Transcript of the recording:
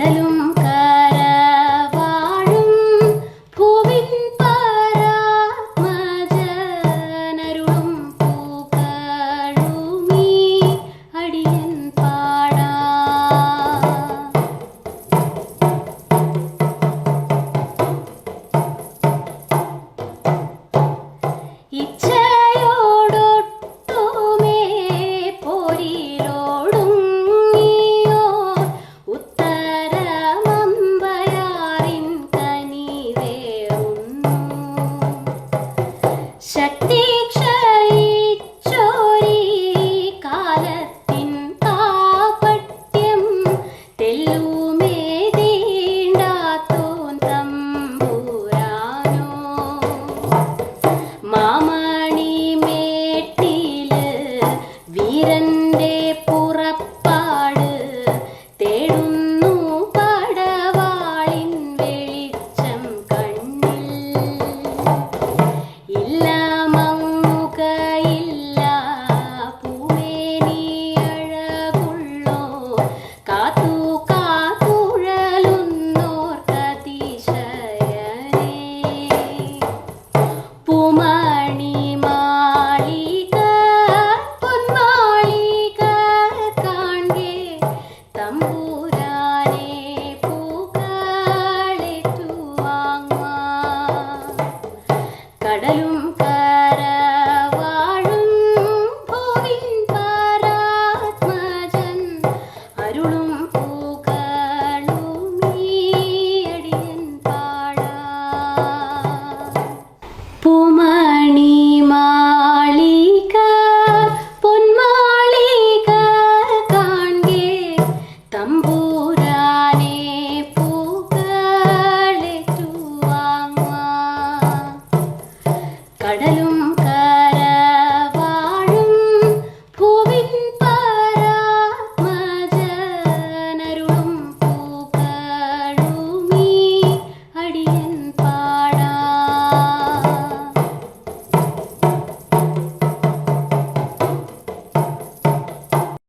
पड़ल ശക്തിക്ഷയിച്ചോരി കാലത്തിൻ കാപട്യം തെല്ലുമേ തീണ്ടാത്തോൻ തമ്പൂരാനോ. മാമണി മേട്ടിൽ വീരൻ Hello.